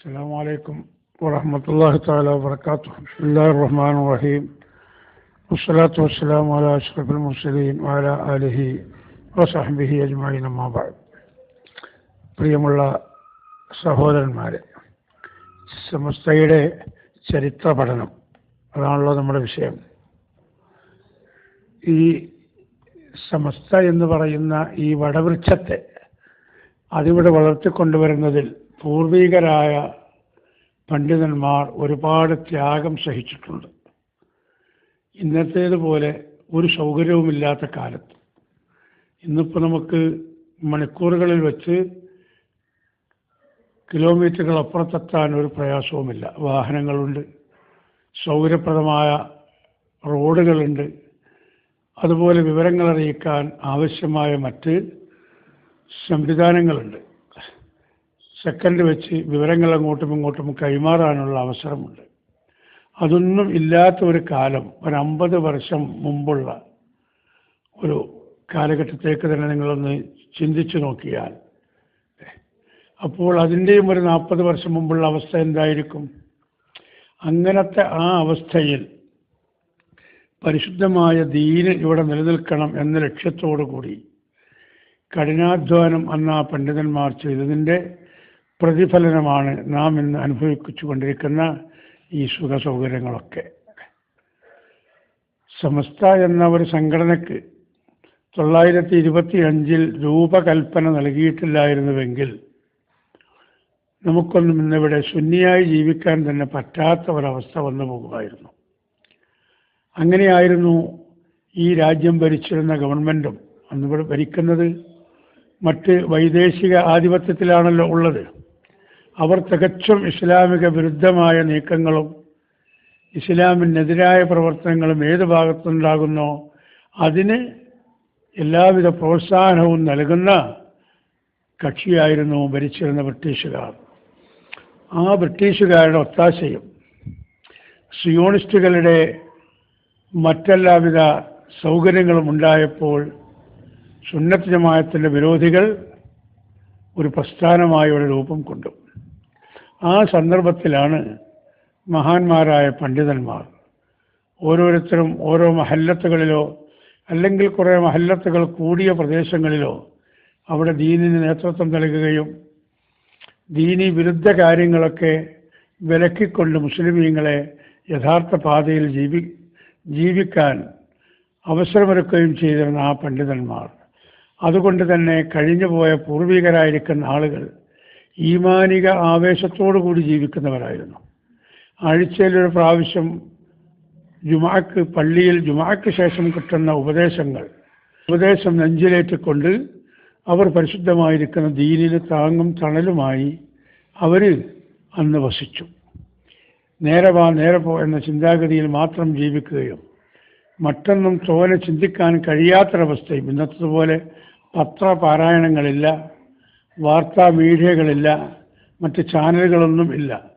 السلام عليكم ورحمة الله تعالى وبركاته بسم الله الرحمن الرحيم والصلاة والسلام على أشرف المرسلين وعلى آله وصحبه أجمعين أما بعد പ്രിയമുള്ള സഹോദരന്മാരെ സമസ്തയുടെ ചരിത്ര പഠനം അതാണല്ലോ നമ്മുടെ വിഷയം ഈ സമസ്ത എന്ന് പറയുന്ന ഈ വടവൃക്ഷത്തെ അതിവിടെ വളർത്തിക്കൊണ്ടുവരുന്നതിൽ പൂർവികരായ പണ്ഡിതന്മാർ ഒരുപാട് ത്യാഗം സഹിച്ചിട്ടുണ്ട്. ഇന്നത്തേതുപോലെ ഒരു സൗകര്യവുമില്ലാത്ത കാലത്ത്. ഇന്നിപ്പോൾ നമുക്ക് മണിക്കൂറുകളിൽ വെച്ച് കിലോമീറ്ററുകൾ അപ്പുറത്തെത്താൻ ഒരു പ്രയാസവുമില്ല. വാഹനങ്ങളുണ്ട് സൗകര്യപ്രദമായ റോഡുകളുണ്ട്. അതുപോലെ വിവരങ്ങൾ അറിയിക്കാൻ ആവശ്യമായ മറ്റ് സംവിധാനങ്ങളുണ്ട്. സെക്കൻഡ് വെച്ച് വിവരങ്ങൾ അങ്ങോട്ടും ഇങ്ങോട്ടും കൈമാറാനുള്ള അവസരമുണ്ട്. അതൊന്നും ഇല്ലാത്ത ഒരു കാലം ഒരു അമ്പത് വർഷം മുമ്പുള്ള ഒരു കാലഘട്ടത്തേക്ക് തന്നെ നിങ്ങളൊന്ന് ചിന്തിച്ചു നോക്കിയാൽ അപ്പോൾ അതിന്റെയും ഒരു നാൽപ്പത് വർഷം മുമ്പുള്ള അവസ്ഥ എന്തായിരിക്കും? അങ്ങനത്തെ ആ അവസ്ഥയിൽ പരിശുദ്ധമായ ദീന് ഇവിടെ നിലനിൽക്കണം എന്ന ലക്ഷ്യത്തോടു കൂടി കഠിനാധ്വാനം അന്ന് ആ പണ്ഡിതന്മാർ ചെയ്തതിന്റെ പ്രതിഫലനമാണ് നാം ഇന്ന് അനുഭവിച്ചു കൊണ്ടിരിക്കുന്ന ഈ സുഖ സൗകര്യങ്ങളൊക്കെ സമസ്ത എന്ന ഒരു സംഘടനയ്ക്ക് തൊള്ളായിരത്തി ഇരുപത്തി അഞ്ചിൽ രൂപകൽപ്പന നൽകിയിട്ടില്ലായിരുന്നുവെങ്കിൽ നമുക്കൊന്നും ഇന്നിവിടെ ശുന്യായി ജീവിക്കാൻ തന്നെ പറ്റാത്ത ഒരവസ്ഥ വന്നു പോകുമായിരുന്നു. അങ്ങനെയായിരുന്നു ഈ രാജ്യം ഭരിച്ചിരുന്ന ഗവൺമെന്റും അന്നിവിടെ ഭരിക്കുന്നത്. മറ്റ് വൈദേശിക ആധിപത്യത്തിലാണല്ലോ ഉള്ളത്. അവർ തികച്ചും ഇസ്ലാമിക വിരുദ്ധമായ നീക്കങ്ങളും ഇസ്ലാമിനെതിരായ പ്രവർത്തനങ്ങളും ഏത് ഭാഗത്തുണ്ടാകുന്നോ അതിന് എല്ലാവിധ പ്രോത്സാഹനവും നൽകുന്ന കക്ഷിയായിരുന്നു ഭരിച്ചിരുന്ന ബ്രിട്ടീഷുകാർ. ആ ബ്രിട്ടീഷുകാരുടെ ഒത്താശയും സിയോണിസ്റ്റുകളുടെ മറ്റെല്ലാവിധ സൗകര്യങ്ങളും ഉണ്ടായപ്പോൾ സുന്നത്ത് ജമായത്തിന്റെ വിരോധികൾ ഒരു പ്രസ്ഥാനമായ ഒരു രൂപം കൊണ്ടു. ആ സന്ദർഭത്തിലാണ് മഹാന്മാരായ പണ്ഡിതന്മാർ ഓരോരുത്തരും ഓരോ മഹല്ലത്തുകളിലോ അല്ലെങ്കിൽ കുറേ മഹല്ലത്തുകൾ കൂടിയ പ്രദേശങ്ങളിലോ അവിടെ ദീനിന് നേതൃത്വം നൽകുകയും ദീനി വിരുദ്ധ കാര്യങ്ങളൊക്കെ വിലക്കിക്കൊണ്ട് മുസ്ലിമീങ്ങളെ യഥാർത്ഥ പാതയിൽ ജീവി ജീവിക്കാൻ അവസരമൊരുക്കുകയും ചെയ്തിരുന്ന ആ പണ്ഡിതന്മാർ. അതുകൊണ്ട് തന്നെ കഴിഞ്ഞുപോയ പൂർവികരായിരിക്കുന്ന ആളുകൾ ഈമാനിക ആവേശത്തോടു കൂടി ജീവിക്കുന്നവരായിരുന്നു. ആഴ്ചയിലൊരു പ്രാവശ്യം ജുമാക്ക് പള്ളിയിൽ ജുമാക്ക് ശേഷം കിട്ടുന്ന ഉപദേശങ്ങൾ ഉപദേശം നെഞ്ചിലേറ്റിക്കൊണ്ട് അവർ പരിശുദ്ധമായിരിക്കുന്ന ദീനിന് താങ്ങും തണലുമായി അവർ അന്ന് വസിച്ചു. നേരെ വാ നേരെ പോ എന്ന ചിന്താഗതിയിൽ മാത്രം ജീവിക്കുകയും മറ്റൊന്നും തോനെ ചിന്തിക്കാൻ കഴിയാത്തൊരവസ്ഥയും ഇന്നത്തതുപോലെ പത്രപാരായണങ്ങളില്ല. വാർത്താ മീഡിയകളില്ല മറ്റ് ചാനലുകളൊന്നും ഇല്ല.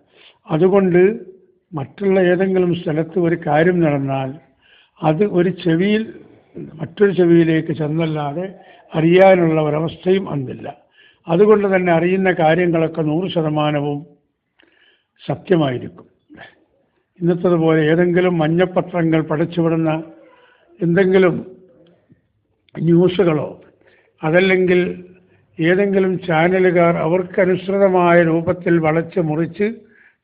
അതുകൊണ്ട് മറ്റുള്ള ഏതെങ്കിലും സ്ഥലത്ത് ഒരു കാര്യം നടന്നാൽ അത് ഒരു ചെവിയിൽ മറ്റൊരു ചെവിയിലേക്ക് ചെന്നല്ലാതെ അറിയാനുള്ള ഒരവസ്ഥയും അന്നില്ല. അതുകൊണ്ട് തന്നെ അറിയുന്ന കാര്യങ്ങളൊക്കെ നൂറ് ശതമാനവും സത്യമായിരിക്കും. ഇന്നത്തതുപോലെ ഏതെങ്കിലും മഞ്ഞപ്പത്രങ്ങൾ പഠിച്ചുവിടുന്ന എന്തെങ്കിലും ന്യൂസുകളോ അതല്ലെങ്കിൽ ഏതെങ്കിലും ചാനലുകാർ അവർക്കനുസൃതമായ രൂപത്തിൽ വളച്ച് മുറിച്ച്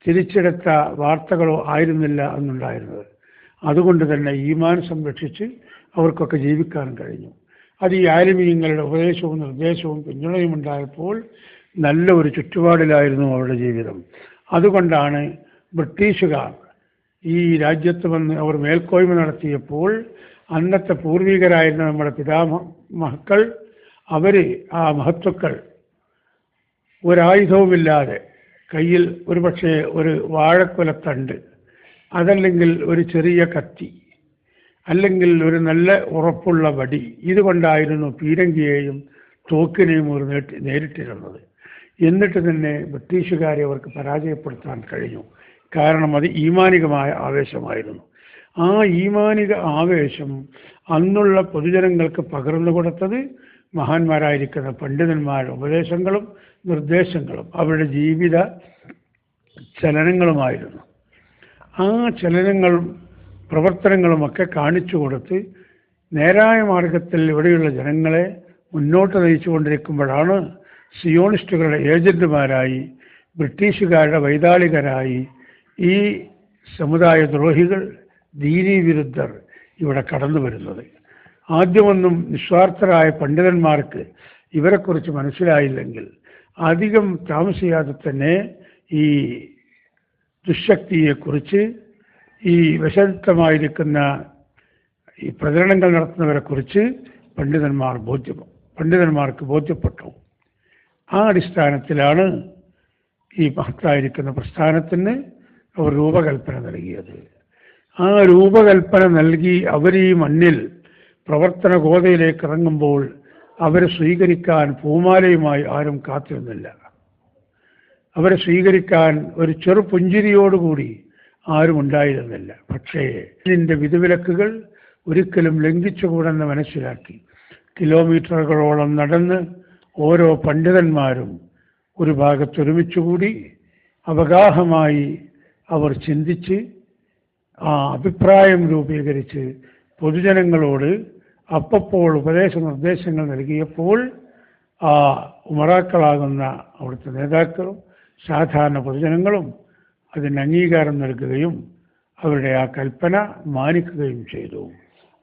തിരിച്ചെടുത്ത വാർത്തകളോ ആയിരുന്നില്ല അന്നുണ്ടായിരുന്നത് അതുകൊണ്ട് തന്നെ ഈമാൻ സംരക്ഷിച്ച് അവർക്കൊക്കെ ജീവിക്കാൻ കഴിഞ്ഞു. അത് ഈ ആലിമീങ്ങളുടെ ഉപദേശവും നിർദ്ദേശവും പിന്തുണയും ഉണ്ടായപ്പോൾ നല്ല ഒരു ചുറ്റുപാടിലായിരുന്നു അവരുടെ ജീവിതം. അതുകൊണ്ടാണ് ബ്രിട്ടീഷുകാർ ഈ രാജ്യത്ത് വന്ന് അവർ മേൽക്കോയ്മ നടത്തിയപ്പോൾ അന്നത്തെ പൂർവികരായിരുന്ന നമ്മുടെ പിതാമഹക്കൾ അവർ ആ മഹത്വക്കൾ ഒരായുധവുമില്ലാതെ കയ്യിൽ ഒരു പക്ഷേ ഒരു വാഴക്കുലത്തണ്ട് അതല്ലെങ്കിൽ ഒരു ചെറിയ കത്തി അല്ലെങ്കിൽ ഒരു നല്ല ഉറപ്പുള്ള വടി. ഇതുകൊണ്ടായിരുന്നു പീരങ്കിയെയും തോക്കിനെയും അവർ നേരിട്ടിരുന്നത്. എന്നിട്ട് തന്നെ ബ്രിട്ടീഷുകാരെ അവർക്ക് പരാജയപ്പെടുത്താൻ കഴിഞ്ഞു. കാരണം അത് ഈമാനികമായ ആവേശമായിരുന്നു. ആ ഈമാനിക ആവേശം അന്നുള്ള പൊതുജനങ്ങൾക്ക് പകർന്നു കൊടുത്തത് മഹാന്മാരായിരിക്കുന്ന പണ്ഡിതന്മാരുടെ ഉപദേശങ്ങളും നിർദ്ദേശങ്ങളും അവരുടെ ജീവിത ചലനങ്ങളുമായിരുന്നു. ആ ചലനങ്ങളും പ്രവർത്തനങ്ങളുമൊക്കെ കാണിച്ചു കൊടുത്ത് നേരായ മാർഗത്തിൽ ഇവിടെയുള്ള ജനങ്ങളെ മുന്നോട്ട് നയിച്ചുകൊണ്ടിരിക്കുമ്പോഴാണ് സിയോണിസ്റ്റുകളുടെ ഏജന്റുമാരായി ബ്രിട്ടീഷുകാരുടെ വൈതാളികരായി ഈ സമുദായ ദ്രോഹികൾ ദീനീ വിരുദ്ധർ ഇവിടെ കടന്നു വരുന്നത് ആദ്യമൊന്നും നിസ്വാർത്ഥരായ പണ്ഡിതന്മാർക്ക് ഇവരെക്കുറിച്ച് മനസ്സിലായില്ലെങ്കിൽ അധികം താമസിയാതെ തന്നെ ഈ ദുശക്തിയെക്കുറിച്ച് ഈ വിശദമായിരിക്കുന്ന ഈ പ്രചരണങ്ങൾ നടത്തുന്നവരെക്കുറിച്ച് പണ്ഡിതന്മാർ ബോധ്യം പണ്ഡിതന്മാർക്ക് ബോധ്യപ്പെട്ടു. ആ അടിസ്ഥാനത്തിലാണ് ഈ മഹത്തായിരിക്കുന്ന പ്രസ്ഥാനത്തിന് അവർ രൂപകൽപ്പന നൽകിയത്. ആ രൂപകൽപ്പന നൽകി അവർ ഈ മണ്ണിൽ പ്രവർത്തന ഗോതയിലേക്ക് ഇറങ്ങുമ്പോൾ അവരെ സ്വീകരിക്കാൻ പൂമാലയുമായി ആരും കാത്തിരുന്നില്ല. അവരെ സ്വീകരിക്കാൻ ഒരു ചെറു പുഞ്ചിരിയോടുകൂടി ആരും ഉണ്ടായിരുന്നില്ല. പക്ഷേ ഇതിന്റെ വിധിവിലക്കുകൾ ഒരിക്കലും ലംഘിച്ചുകൂടെന്ന് മനസ്സിലാക്കി. കിലോമീറ്ററുകളോളം നടന്ന് ഓരോ പണ്ഡിതന്മാരും ഒരു ഭാഗത്തൊരുമിച്ചുകൂടി അവഗാഹമായി അവർ ചിന്തിച്ച് ആ അഭിപ്രായം രൂപീകരിച്ച് പൊതുജനങ്ങളോട് അപ്പപ്പോൾ ഉപദേശ നിർദ്ദേശങ്ങൾ നൽകിയപ്പോൾ ആ ഉമറാക്കളാകുന്ന അവിടുത്തെ നേതാക്കളും സാധാരണ പൊതുജനങ്ങളും അതിന് അംഗീകാരം നൽകുകയും അവരുടെ ആ കൽപ്പന മാനിക്കുകയും ചെയ്തു.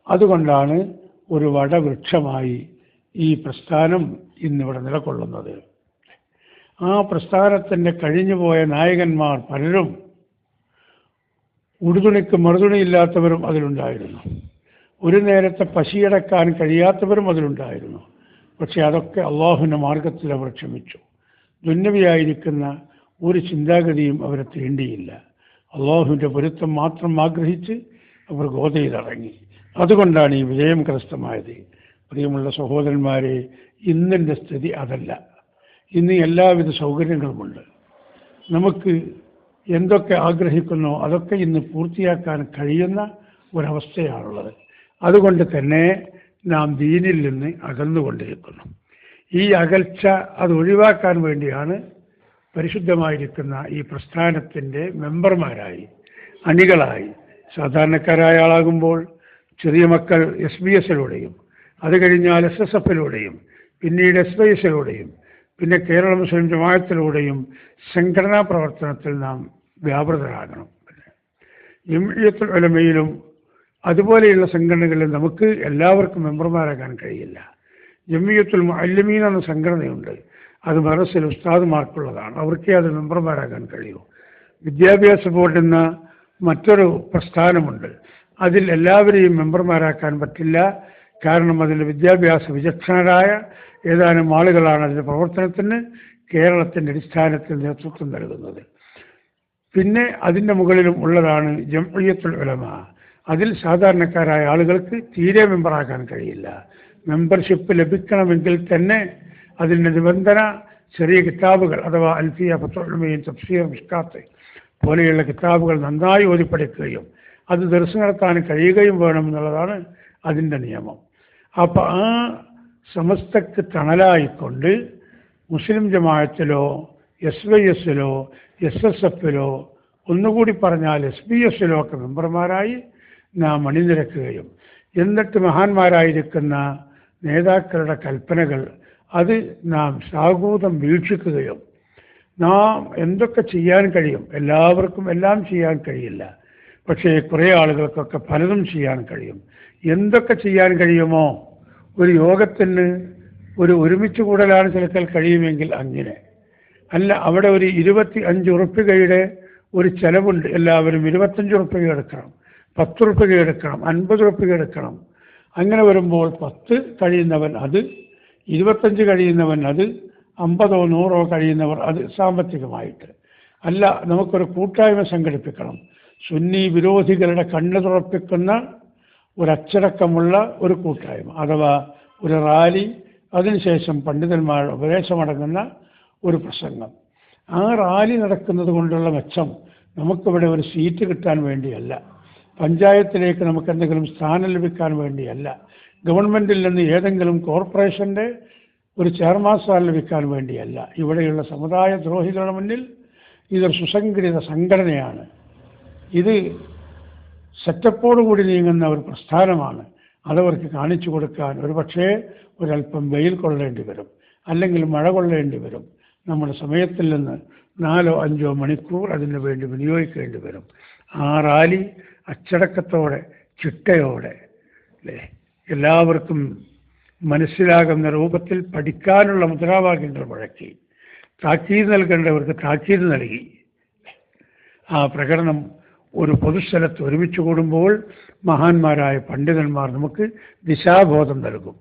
അതുകൊണ്ടാണ് ഒരു വടവൃക്ഷമായി ഈ പ്രസ്ഥാനം ഇന്നിവിടെ നിലകൊള്ളുന്നത്. ആ പ്രസ്ഥാനത്തിന്റെ കഴിഞ്ഞുപോയ നായകന്മാർ പലരും ഉടുതുണിക്ക് മറുതുണിയില്ലാത്തവരും അതിലുണ്ടായിരുന്നു. ഒരു നേരത്തെ പശിയടക്കാൻ കഴിയാത്തവരും അതിലുണ്ടായിരുന്നു. പക്ഷെ അതൊക്കെ അള്ളാഹുവിന്റെ മാർഗത്തിൽ അവർ ക്ഷമിച്ചു. ദുന്നവിയായിരിക്കുന്ന ഒരു ചിന്താഗതിയും അവരെ തീണ്ടിയില്ല. അള്ളാഹുവിന്റെ പൊരുത്തം മാത്രം ആഗ്രഹിച്ച് അവർ ഗോതയിലിറങ്ങി അതുകൊണ്ടാണ് ഈ വിജയം കരസ്ഥമായത്. പ്രിയമുള്ള സഹോദരന്മാരെ ഇന്നിന്റെ സ്ഥിതി അതല്ല. ഇന്ന് എല്ലാവിധ സൗകര്യങ്ങളുമുണ്ട്. നമുക്ക് എന്തൊക്കെ ആഗ്രഹിക്കുന്നോ അതൊക്കെ ഇന്ന് പൂർത്തിയാക്കാൻ കഴിയുന്ന ഒരവസ്ഥയാണുള്ളത്. അതുകൊണ്ട് തന്നെ നാം ദീനിൽ നിന്ന് അകന്നുകൊണ്ടിരിക്കുന്നു ഈ അകൽച്ച അത് ഒഴിവാക്കാൻ വേണ്ടിയാണ് പരിശുദ്ധമായിരിക്കുന്ന ഈ പ്രസ്ഥാനത്തിന്റെ മെമ്പർമാരായി അണികളായി സാധാരണക്കാരായ ആളാകുമ്പോൾ ചെറിയ മക്കൾ എസ് ബി എസിലൂടെയും അത് കഴിഞ്ഞാൽ എസ് എസ് എഫിലൂടെയും പിന്നീട് എസ് വൈ എസിലൂടെയും പിന്നെ കേരള മുസ്ലിം ജമാഅത്തിലൂടെയും സംഘടനാ പ്രവർത്തനത്തിൽ നാം വ്യാപൃതരാകണം. ജംഇയത്തുൽ ഉലമയിലും അതുപോലെയുള്ള സംഘടനകളിൽ നമുക്ക് എല്ലാവർക്കും മെമ്പർമാരാകാൻ കഴിയില്ല. ജമിയത്തുൽ മുഅല്ലിമീൻ എന്ന സംഘടനയുണ്ട്. അത് മറസിൽ ഉസ്താദുമാർക്കുള്ളതാണ്. അവർക്കേ അത് മെമ്പർമാരാകാൻ കഴിയൂ. വിദ്യാഭ്യാസ ബോർഡ് എന്ന മറ്റൊരു പ്രസ്ഥാനമുണ്ട്. അതിൽ എല്ലാവരെയും മെമ്പർമാരാക്കാൻ പറ്റില്ല. കാരണം അതിൽ വിദ്യാഭ്യാസ വിചക്ഷണരായ ഏതാനും ആളുകളാണ് അതിന്റെ പ്രവർത്തനത്തിന് കേരളത്തിന്റെ അടിസ്ഥാനത്തിൽ നേതൃത്വം നൽകുന്നത്. പിന്നെ അതിന്റെ മുകളിലും ഉള്ളതാണ് ജംഇയ്യത്തുൽ ഉലമ. അതിൽ സാധാരണക്കാരായ ആളുകൾക്ക് തീരെ മെമ്പറാകാൻ കഴിയില്ല. മെമ്പർഷിപ്പ് ലഭിക്കണമെങ്കിൽ തന്നെ അതിന്റെ നിബന്ധന ചെറിയ കിതാബുകൾ അഥവാ അൽഫിയ ഫത്തുൽമയും തഫ്സീർ മിഷ്കാത്ത് പോലെയുള്ള കിതാബുകൾ നന്നായി ഓതി പഠിക്കുകയും അത് ദർശനം നടത്താൻ കഴിയുകയും വേണമെന്നുള്ളതാണ് അതിന്റെ നിയമം. അപ്പോൾ ആ സമസ്തക്ക് തണലായിക്കൊണ്ട് മുസ്ലിം ജമാഅത്തിലോ എസ് വൈ എസിലോ എസ് എസ് എഫിലോ ഒന്നുകൂടി പറഞ്ഞാൽ എസ് ബി എസിലോ ഒക്കെ മെമ്പർമാരായി നാം അണിനിരക്കുകയും. എന്നിട്ട് മഹാന്മാരായിരിക്കുന്ന നേതാക്കളുടെ കൽപ്പനകൾ അത് നാം സാഗൂതം വീക്ഷിക്കുകയും. നാം എന്തൊക്കെ ചെയ്യാൻ കഴിയും? എല്ലാവർക്കും എല്ലാം ചെയ്യാൻ കഴിയില്ല. പക്ഷേ കുറേ ആളുകൾക്കൊക്കെ പലതും ചെയ്യാൻ കഴിയും. എന്തൊക്കെ ചെയ്യാൻ കഴിയുമോ? ഒരു യോഗത്തിന് ഒരു ഒരുമിച്ച് കൂടലാണ് ചിലക്കൽ കഴിയുമെങ്കിൽ അങ്ങനെ. അല്ല അവിടെ ഒരു ഇരുപത്തി അഞ്ച് ഉറുപ്പികയുടെ ഒരു ചെലവുണ്ട്. എല്ലാവരും ഇരുപത്തഞ്ച് ഉറുപ്പിക എടുക്കണം. പത്ത് റുപ്പിക എടുക്കണം അൻപത് റുപ്പിക എടുക്കണം. അങ്ങനെ വരുമ്പോൾ പത്ത് കഴിയുന്നവൻ അത് ഇരുപത്തഞ്ച് കഴിയുന്നവൻ അത് അമ്പതോ നൂറോ കഴിയുന്നവർ അത് സാമ്പത്തികമായിട്ട്. അല്ല നമുക്കൊരു കൂട്ടായ്മ സംഘടിപ്പിക്കണം. സുന്നി വിരോധികളുടെ കണ്ണു തുറപ്പിക്കുന്ന ഒരച്ചടക്കമുള്ള ഒരു കൂട്ടായ്മ അഥവാ ഒരു റാലി അതിനുശേഷം പണ്ഡിതന്മാരുടെ ഉപദേശമടങ്ങുന്ന ഒരു പ്രസംഗം. ആ റാലി നടക്കുന്നത് കൊണ്ടുള്ള മെച്ചം നമുക്കിവിടെ ഒരു സീറ്റ് കിട്ടാൻ വേണ്ടിയല്ല. പഞ്ചായത്തിലേക്ക് നമുക്ക് എന്തെങ്കിലും സ്ഥാനം ലഭിക്കാൻ വേണ്ടിയല്ല. ഗവൺമെന്റിൽ നിന്ന് ഏതെങ്കിലും കോർപ്പറേഷന്റെ ഒരു ചെയർമാൻ സ്ഥാനം ലഭിക്കാൻ വേണ്ടിയല്ല. ഇവിടെയുള്ള സമുദായ ദ്രോഹികളുടെ മുന്നിൽ ഇതൊരു സുസംഘടിത സംഘടനയാണ്. ഇത് സെറ്റപ്പോടുകൂടി നീങ്ങുന്ന ഒരു പ്രസ്ഥാനമാണ്. അതവർക്ക് കാണിച്ചു കൊടുക്കാൻ ഒരുപക്ഷേ ഒരല്പം വെയിൽ കൊള്ളേണ്ടി വരും അല്ലെങ്കിൽ മഴ കൊള്ളേണ്ടി വരും. നമ്മുടെ സമയത്തിൽ നിന്ന് നാലോ അഞ്ചോ മണിക്കൂർ അതിനു വേണ്ടി വിനിയോഗിക്കേണ്ടി വരും. ആ റാലി അച്ചടക്കത്തോടെ ചിട്ടയോടെ അല്ലേ? എല്ലാവർക്കും മനസ്സിലാകുന്ന രൂപത്തിൽ പഠിക്കാനുള്ള മുദ്രാവാക്യങ്ങൾ മുഴക്കി താക്കീത് നൽകേണ്ടവർക്ക് താക്കീത് നൽകി. ആ പ്രകടനം ഒരു പൊതുസ്ഥലത്ത് ഒരുമിച്ച് കൂടുമ്പോൾ മഹാന്മാരായ പണ്ഡിതന്മാർ നമുക്ക് ദിശാബോധം നൽകും.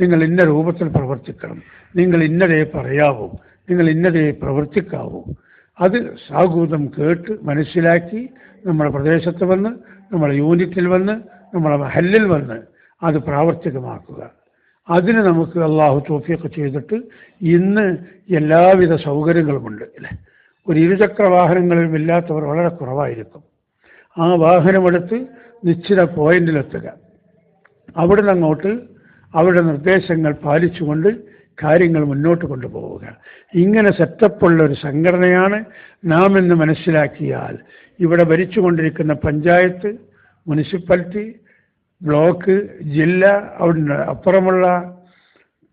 നിങ്ങൾ ഇന്ന രൂപത്തിൽ പ്രവർത്തിക്കണം നിങ്ങൾ ഇന്നതേ പറയാവൂ നിങ്ങൾ ഇന്നതേ പ്രവർത്തിക്കാവൂ. അത് സാഹൂതം കേട്ട് മനസ്സിലാക്കി നമ്മുടെ പ്രദേശത്ത് വന്ന് നമ്മുടെ യൂണിറ്റിൽ വന്ന് നമ്മുടെ ഹല്ലിൽ വന്ന് അത് പ്രാവർത്തികമാക്കുക. അതിന് നമുക്ക് അള്ളാഹു തോഫിയൊക്കെ ചെയ്തിട്ട് ഇന്ന് എല്ലാവിധ സൗകര്യങ്ങളുമുണ്ട് അല്ലേ? ഒരു ഇരുചക്ര വാഹനങ്ങളിലും ഇല്ലാത്തവർ വളരെ കുറവായിരിക്കും. ആ വാഹനമെടുത്ത് നിശ്ചിത പോയിന്റിലെത്തുക. അവിടുന്ന് അങ്ങോട്ട് അവരുടെ നിർദ്ദേശങ്ങൾ പാലിച്ചുകൊണ്ട് കാര്യങ്ങൾ മുന്നോട്ട് കൊണ്ടുപോവുക. ഇങ്ങനെ സെറ്റപ്പുള്ള ഒരു സംഘടനയാണ് നാം എന്ന് മനസ്സിലാക്കിയാൽ ഇവിടെ ഭരിച്ചുകൊണ്ടിരിക്കുന്ന പഞ്ചായത്ത് മുനിസിപ്പാലിറ്റി ബ്ലോക്ക് ജില്ല അവിടുന്ന് അപ്പുറമുള്ള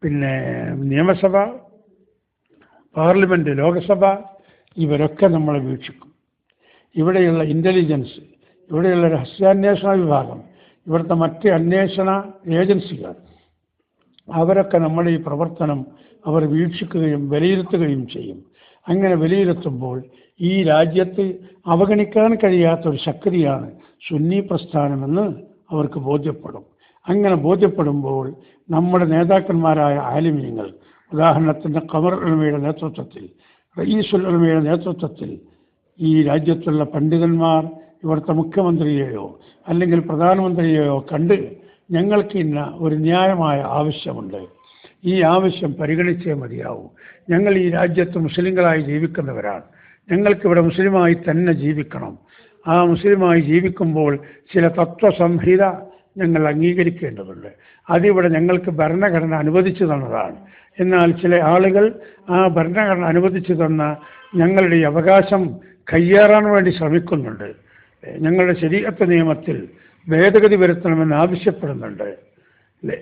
പിന്നെ നിയമസഭ പാർലമെന്റ് ലോകസഭ ഇവരൊക്കെ നമ്മളെ വീക്ഷിക്കും. ഇവിടെയുള്ള ഇന്റലിജൻസ് ഇവിടെയുള്ള രഹസ്യാന്വേഷണ വിഭാഗം ഇവിടുത്തെ മറ്റ് അന്വേഷണ ഏജൻസികൾ അവരൊക്കെ നമ്മുടെ ഈ പ്രവർത്തനം അവർ വീക്ഷിക്കുകയും വിലയിരുത്തുകയും ചെയ്യും. അങ്ങനെ വിലയിരുത്തുമ്പോൾ ഈ രാജ്യത്ത് അവഗണിക്കാൻ കഴിയാത്ത ഒരു ശക്തിയാണ് സുന്നി പ്രസ്ഥാനമെന്ന് അവർക്ക് ബോധ്യപ്പെടും. അങ്ങനെ ബോധ്യപ്പെടുമ്പോൾ നമ്മുടെ നേതാക്കന്മാരായ ആലിമീങ്ങൾ ഉദാഹരണത്തിന് ഖമർ ഉലമയുടെ നേതൃത്വത്തിൽ റയീസുൽ ഉലമയുടെ നേതൃത്വത്തിൽ ഈ രാജ്യത്തുള്ള പണ്ഡിതന്മാർ ഇവിടുത്തെ മുഖ്യമന്ത്രിയെയോ അല്ലെങ്കിൽ പ്രധാനമന്ത്രിയെയോ കണ്ട് ഞങ്ങൾക്ക് ഇന്ന് ഒരു ന്യായമായ ആവശ്യമുണ്ട്. ഈ ആവശ്യം പരിഗണിച്ചേ മതിയാവൂ. ഞങ്ങൾ ഈ രാജ്യത്ത് മുസ്ലിങ്ങളായി ജീവിക്കുന്നവരാണ്. ഞങ്ങൾക്കിവിടെ മുസ്ലിമായി തന്നെ ജീവിക്കണം. ആ മുസ്ലിമായി ജീവിക്കുമ്പോൾ ചില തത്വസംഹിത ഞങ്ങൾ അംഗീകരിക്കേണ്ടതുണ്ട്. അതിവിടെ ഞങ്ങൾക്ക് ഭരണഘടന അനുവദിച്ചു തന്നതാണ്. എന്നാൽ ചില ആളുകൾ ആ ഭരണഘടന അനുവദിച്ചു തന്ന ഞങ്ങളുടെ അവകാശം കയ്യേറാൻ വേണ്ടി ശ്രമിക്കുന്നുണ്ട്. ഞങ്ങളുടെ ശരീരത്തെ നിയമത്തിൽ ഭേദഗതി വരുത്തണമെന്ന് ആവശ്യപ്പെടുന്നുണ്ട്. അല്ലേ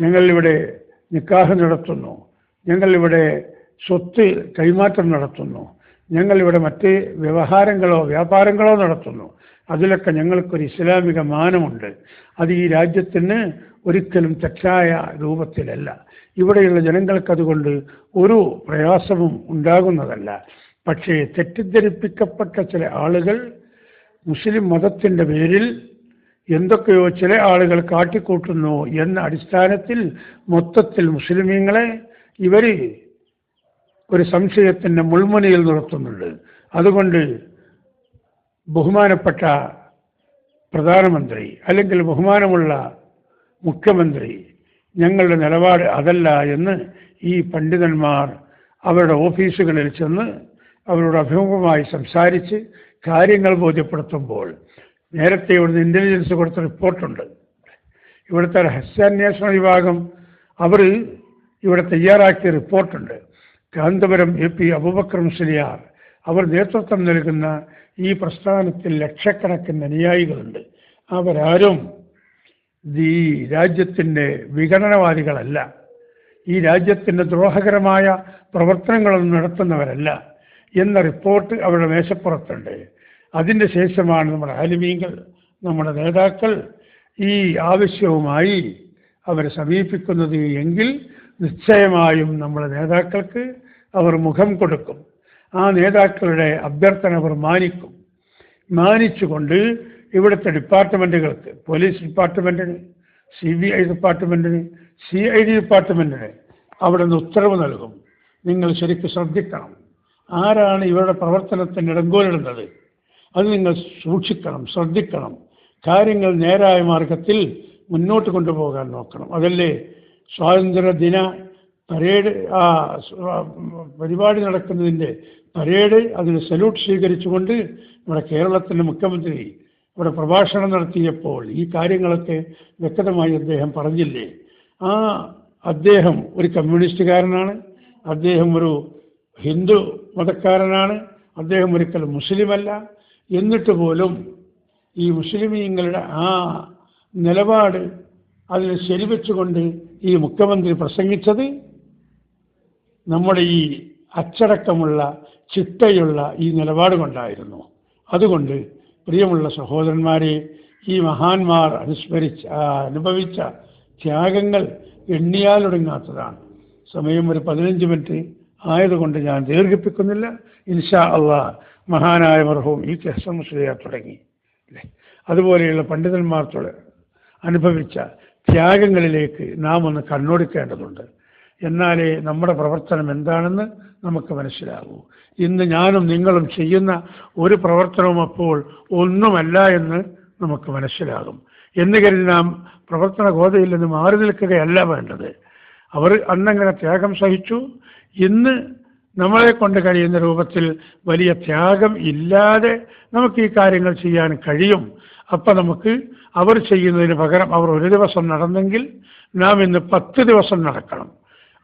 ഞങ്ങളിവിടെ നിക്കാഹ് നടത്തുന്നു. ഞങ്ങളിവിടെ സ്വത്ത് കൈമാറ്റം നടത്തുന്നു. ഞങ്ങളിവിടെ മറ്റ് വ്യവഹാരങ്ങളോ വ്യാപാരങ്ങളോ നടത്തുന്നു. അതിലൊക്കെ ഞങ്ങൾക്കൊരു ഇസ്ലാമിക മാനമുണ്ട്. അത് ഈ രാജ്യത്തിന് ഒരിക്കലും തെറ്റായ രൂപത്തിലല്ല. ഇവിടെയുള്ള ജനങ്ങൾക്ക് അതുകൊണ്ട് ഒരു പ്രയാസവും ഉണ്ടാകുന്നതല്ല. പക്ഷേ തെറ്റിദ്ധരിപ്പിക്കപ്പെട്ട ചില ആളുകൾ മുസ്ലിം മതത്തിന്റെ പേരിൽ എന്തൊക്കെയോ ചില ആളുകൾ കാട്ടിക്കൂട്ടുന്നു എന്ന അടിസ്ഥാനത്തിൽ മൊത്തത്തിൽ മുസ്ലിമീങ്ങളെ ഇവർ ഒരു സംശയത്തിന്റെ മുൾമുനയിൽ നിർത്തുന്നുണ്ട്. അതുകൊണ്ട് ബഹുമാനപ്പെട്ട പ്രധാനമന്ത്രി അല്ലെങ്കിൽ ബഹുമാനമുള്ള മുഖ്യമന്ത്രി ഞങ്ങളുടെ നിലപാട് അതല്ല എന്ന് ഈ പണ്ഡിതന്മാർ അവരുടെ ഓഫീസുകളിൽ ചെന്ന് അവരോട് അഭിമുഖമായി സംസാരിച്ച് കാര്യങ്ങൾ ബോധ്യപ്പെടുത്തുമ്പോൾ നേരത്തെ ഇവിടുന്ന് ഇന്റലിജൻസ് കൊടുത്ത റിപ്പോർട്ടുണ്ട്. ഇവിടുത്തെ രഹസ്യാന്വേഷണ വിഭാഗം അവർ ഇവിടെ തയ്യാറാക്കിയ റിപ്പോർട്ടുണ്ട്. കാന്തപുരം എ പി അബൂബക്കർ മുസ്ലിയാർ അവർ നേതൃത്വം നൽകുന്ന ഈ പ്രസ്ഥാനത്തിൽ ലക്ഷക്കണക്കിന് അനുയായികളുണ്ട്. അവരാരും ഈ രാജ്യത്തിന്റെ വിഘടനവാദികളല്ല. ഈ രാജ്യത്തിന്റെ ദ്രോഹകരമായ പ്രവർത്തനങ്ങളൊന്നും നടത്തുന്നവരല്ല എന്ന റിപ്പോർട്ട് അവരുടെ മേശപ്പുറത്തുണ്ട്. അതിന്റെ ശേഷമാണ് നമ്മുടെ ആലിമീങ്ങൾ നമ്മുടെ നേതാക്കൾ ഈ ആവശ്യവുമായി അവരെ സമീപിക്കുന്നത് എങ്കിൽ നിശ്ചയമായും നമ്മുടെ നേതാക്കൾക്ക് അവർ മുഖം കൊടുക്കും. ആ നേതാക്കളുടെ അഭ്യർത്ഥന അവർ മാനിക്കും. മാനിച്ചുകൊണ്ട് ഇവിടുത്തെ ഡിപ്പാർട്ട്മെന്റുകൾക്ക് പോലീസ് ഡിപ്പാർട്ട്മെന്റിന് സി ബി ഐ ഡിപ്പാർട്ട്മെന്റിന് സി ഐ ഡി ഡിപ്പാർട്ട്മെന്റിന് അവിടെ നിന്ന് ഉത്തരവ് നൽകും. നിങ്ങൾ ശരിക്കും ശ്രദ്ധിക്കണം. ആരാണ് ഇവരുടെ പ്രവർത്തനത്തിന് ഇടങ്കോലിടുന്നത് അത് നിങ്ങൾ സൂക്ഷിക്കണം ശ്രദ്ധിക്കണം. കാര്യങ്ങൾ നേരായ മാർഗത്തിൽ മുന്നോട്ട് കൊണ്ടുപോകാൻ നോക്കണം. അതല്ലേ? സ്വാതന്ത്ര്യ ദിന പരേഡ് ആ പരിപാടി നടക്കുന്നതിന്റെ പരേഡ് അതിന് സല്യൂട്ട് സ്വീകരിച്ചുകൊണ്ട് നമ്മുടെ കേരളത്തിന്റെ മുഖ്യമന്ത്രി ഇവിടെ പ്രഭാഷണം നടത്തിയപ്പോൾ ഈ കാര്യങ്ങളൊക്കെ വ്യക്തമായി അദ്ദേഹം പറഞ്ഞില്ലേ? ആ അദ്ദേഹം ഒരു കമ്മ്യൂണിസ്റ്റുകാരനാണ് അദ്ദേഹം ഒരു ഹിന്ദു മതക്കാരനാണ് അദ്ദേഹം ഒരിക്കലും മുസ്ലിമല്ല എന്നിട്ട് പോലും ഈ മുസ്ലിമീങ്ങളുടെ ആ നിലപാട് അതിൽ ശരിവെച്ചുകൊണ്ട് ഈ മുഖ്യമന്ത്രി പ്രസംഗിച്ചത് നമ്മുടെ ഈ അച്ചടക്കമുള്ള ചിട്ടയുള്ള ഈ നിലപാട് കൊണ്ടായിരുന്നു. അതുകൊണ്ട് പ്രിയമുള്ള സഹോദരന്മാരെ ഈ മഹാന്മാർ അനുസ്മരിച്ച അനുഭവിച്ച ത്യാഗങ്ങൾ എണ്ണിയാലൊടുങ്ങാത്തതാണ് സമയം ഒരു പതിനഞ്ച് മിനിറ്റ്. ആയതുകൊണ്ട് ഞാൻ ദീർഘിപ്പിക്കുന്നില്ല. ഇൻഷാ അള്ളാ മഹാനായ മർഹവും ഈ കെഹസമുസ്ലിയ തുടങ്ങി. അല്ലേ? അതുപോലെയുള്ള പണ്ഡിതന്മാർ അനുഭവിച്ച ത്യാഗങ്ങളിലേക്ക് നാം ഒന്ന് കണ്ണോടിക്കേണ്ടതുണ്ട്. എന്നാലേ നമ്മുടെ പ്രവർത്തനം എന്താണെന്ന് നമുക്ക് മനസ്സിലാകൂ ഇന്ന് ഞാനും നിങ്ങളും ചെയ്യുന്ന ഒരു പ്രവർത്തനവും അപ്പോൾ ഒന്നുമല്ല എന്ന് നമുക്ക് മനസ്സിലാകും. എന്ന് കരുതി നാം പ്രവർത്തന ഗോതയിൽ നിന്ന് മാറി നിൽക്കുകയല്ല വേണ്ടത്. അവർ അന്നങ്ങനെ ത്യാഗം സഹിച്ചു. ഇന്ന് നമ്മളെ കൊണ്ട് കഴിയുന്ന രൂപത്തിൽ വലിയ ത്യാഗം ഇല്ലാതെ നമുക്ക് ഈ കാര്യങ്ങൾ ചെയ്യാൻ കഴിയും. അപ്പം നമുക്ക് അവർ ചെയ്യുന്നതിന് പകരം അവർ ഒരു ദിവസം നടന്നെങ്കിൽ നാം ഇന്ന് പത്ത് ദിവസം നടക്കണം.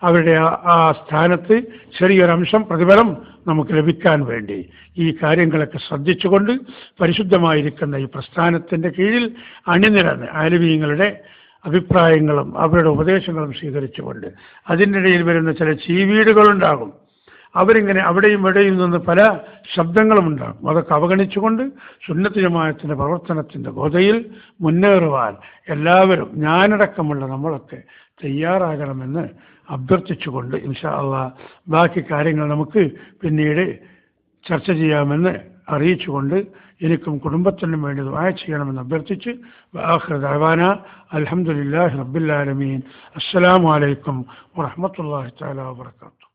അവരുടെ ആ- സ്ഥാനത്ത് ചെറിയൊരംശം പ്രതിഫലം നമുക്ക് ലഭിക്കാൻ വേണ്ടി. ഈ കാര്യങ്ങളൊക്കെ ശ്രദ്ധിച്ചുകൊണ്ട് പരിശുദ്ധമായിരിക്കുന്ന ഈ പ്രസ്ഥാനത്തിന്റെ കീഴിൽ അണിനിരന്ന് ആലുവീങ്ങളുടെ അഭിപ്രായങ്ങളും അവരുടെ ഉപദേശങ്ങളും സ്വീകരിച്ചുകൊണ്ട് അതിന്റെ ഇടയിൽ വരുന്ന ചില ചീവീടുകളുണ്ടാകും. അവരിങ്ങനെ അവിടെയും ഇവിടെയും നിന്ന് പല ശബ്ദങ്ങളും ഉണ്ടാകും അതൊക്കെ അവഗണിച്ചുകൊണ്ട് സുന്നത്ത് ജമാഅത്തിന്റെ പ്രവർത്തനത്തിന്റെ ബോധയിൽ മുന്നേറുവാൻ എല്ലാവരും ഞാനടക്കമുള്ള നമ്മളൊക്കെ തയ്യാറാകണമെന്ന് അഭ്യർത്ഥിച്ചുകൊണ്ട് ഇൻഷാ അള്ളാ ബാക്കി കാര്യങ്ങൾ നമുക്ക് പിന്നീട് ചർച്ച ചെയ്യാമെന്ന് അറിയിച്ചുകൊണ്ട് എനിക്കും കുടുംബത്തിനും വേണ്ടി ദുആ ചെയ്യണമെന്ന് അഭ്യർത്ഥിച്ച് ആഖിർ ദഅവാന അൽഹംദുലില്ലാഹി റബ്ബിൽ ആലമീൻ. അസ്സലാമു അലൈക്കും വറഹ്മത്തുള്ളാഹി തആല വബറകാതുഹു.